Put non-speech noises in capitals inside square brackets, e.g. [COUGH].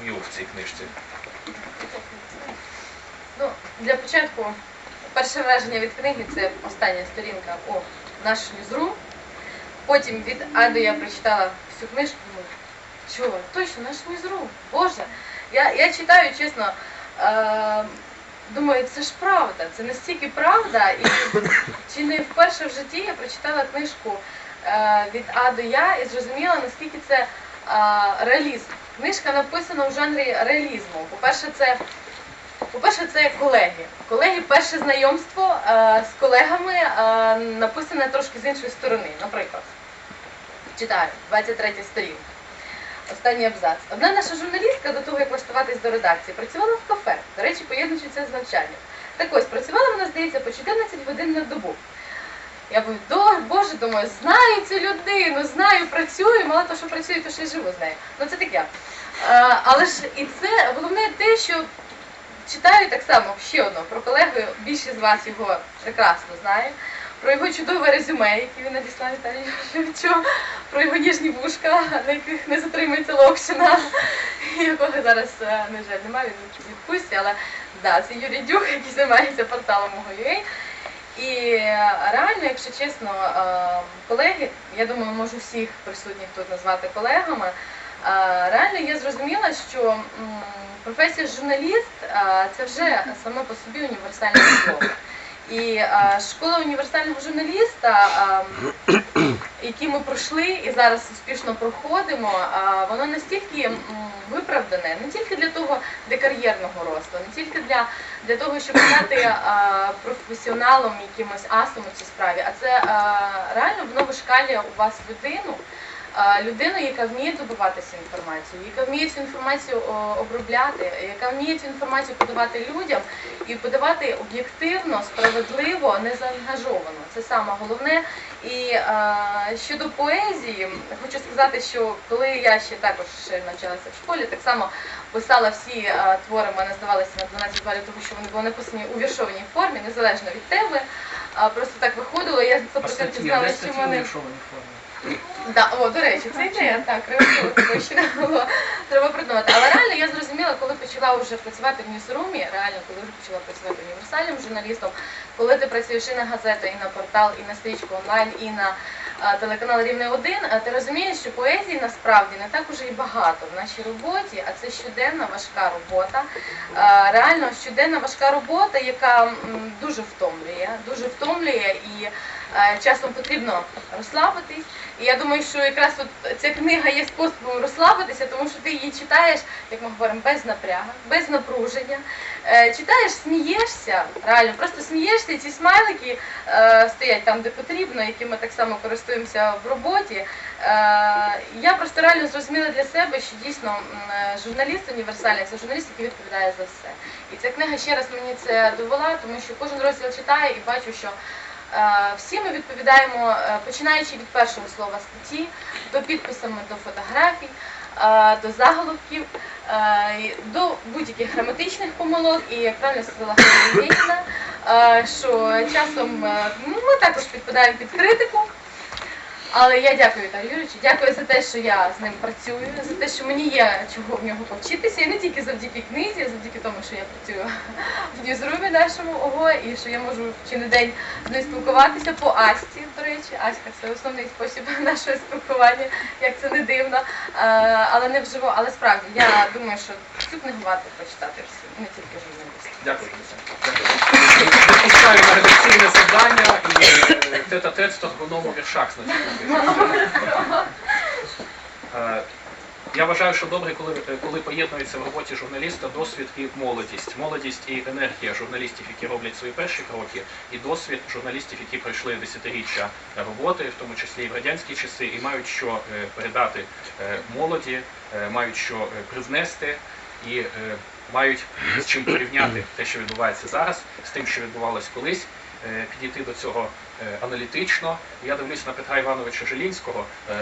інтерв'ю в цій книжці? Ну, для початку, перше враження від книги це остання сторінка о наш ньюзрум. Потім від А до я прочитала всю книжку, чого, точно, наш ньюзрум, Боже. Я, я читаю, чесно, е, думаю, це ж правда, це настільки правда. І чи не вперше в житті я прочитала книжку е, від А до Я і зрозуміла, наскільки це е, реалізм. Книжка написана в жанрі реалізму. По-перше, це по-перше, це колеги. Колеги, перше знайомство е, з колегами е, написане трошки з іншої сторони. Наприклад, читаю 23 сторінка. Останній абзац. Одна наша журналістка до того, як влаштуватись до редакції, працювала в кафе. До речі, поєднуючи це з навчанням. Так ось, працювала вона, здається, по 14 годин на добу. Я до Боже, думаю, знаю цю людину, знаю, працюю, мало того, що працюю, то ще й живу з нею. Ну це таке. Але ж і це головне те, що читаю так само ще одно про колегу, більшість з вас його прекрасно знає. Про його чудове резюме, яке він надіслав Віталію Шевчу, про його ніжні вушка, на яких не затримується Локшина, якого зараз, е, на жаль, немає, він в відпустці, але да, це Юрій Дюх, який займається порталом мого UA. І реально, якщо чесно, е, колеги, я думаю, можу всіх присутніх тут назвати колегами. е, Реально я зрозуміла, що професія журналіст е, це вже саме по собі універсальне слово. І школа універсального журналіста, е, які ми пройшли і зараз успішно проходимо, воно настільки виправдане не тільки для того, для кар'єрного росту, не тільки для, для того, щоб стати професіоналом, якимось асом у цій справі, а це реально воно вишкалює у вас людину. Людину, яка вміє добуватися інформацією, яка вміє цю інформацію обробляти, яка вміє цю інформацію подавати людям і подавати об'єктивно, справедливо, незаангажовано. Це саме головне. І щодо поезії, хочу сказати, що коли я ще також ще навчалася в школі, так само писала всі твори, мене здавалися на 12 балів, тому що вони були написані у віршованій формі, незалежно від теми. А просто так виходило, я 100% статті, знала, що статті Да, о, до речі, це ідея, так, ще було треба придумати. Але реально я зрозуміла, коли почала вже працювати в ньюсрумі, реально, коли вже почала працювати універсальним журналістом, коли ти працюєш і на газету, і на портал, і на стрічку онлайн, і на а, телеканал Рівне 1, а ти розумієш, що поезії насправді не так уже і багато в нашій роботі, а це щоденна важка робота. А, Реально щоденна важка робота, яка м, дуже втомлює, дуже втомлює і е, часом потрібно розслабитись. І я думаю, що якраз от ця книга є способом розслабитися, тому що ти її читаєш, як ми говоримо, без напрягу, без напруження. Е, читаєш, смієшся, реально, просто смієшся, ці смайлики е, стоять там, де потрібно, якими так само користуємося в роботі. Е, я просто реально зрозуміла для себе, що дійсно е, журналіст універсальний це журналіст, який відповідає за все. І ця книга ще раз мені це довела, тому що кожен розділ читаю і бачу, що Е, Всі ми відповідаємо, е, починаючи від першого слова статті, до підписами до фотографій, е, до заголовків, е, до будь-яких граматичних помилок. І як правильно сказала Галина е, що часом е, ну, ми також підпадаємо під критику. Але я дякую Віталію Юрійовичу, дякую за те, що я з ним працюю, за те, що мені є чого в нього повчитися, і не тільки завдяки книзі, а завдяки тому, що я працюю [LAUGHS] в ньюзрумі нашому ОГО, і що я можу чи не день з ним спілкуватися по Асті, до речі. Аська це основний спосіб [LAUGHS] нашого спілкування, як це не дивно. Е, Але не вживо. Але справді я думаю, що цю книгу варто прочитати всі, не тільки журналісти. Дякую. Дякую. Відпускаю на редакційне завдання і е, з віршах, значить. Я вважаю, що добре, коли, коли поєднується в роботі журналіста досвід і молодість. Молодість і енергія журналістів, які роблять свої перші кроки, і досвід журналістів, які пройшли десятиріччя роботи, в тому числі і в радянські часи, і мають що е, передати е, молоді, е, мають що привнести і мають з чим порівняти те, що відбувається зараз, з тим, що відбувалось колись. Е, Підійти до цього е, аналітично. Я дивлюсь на Петра Івановича Желінського. е,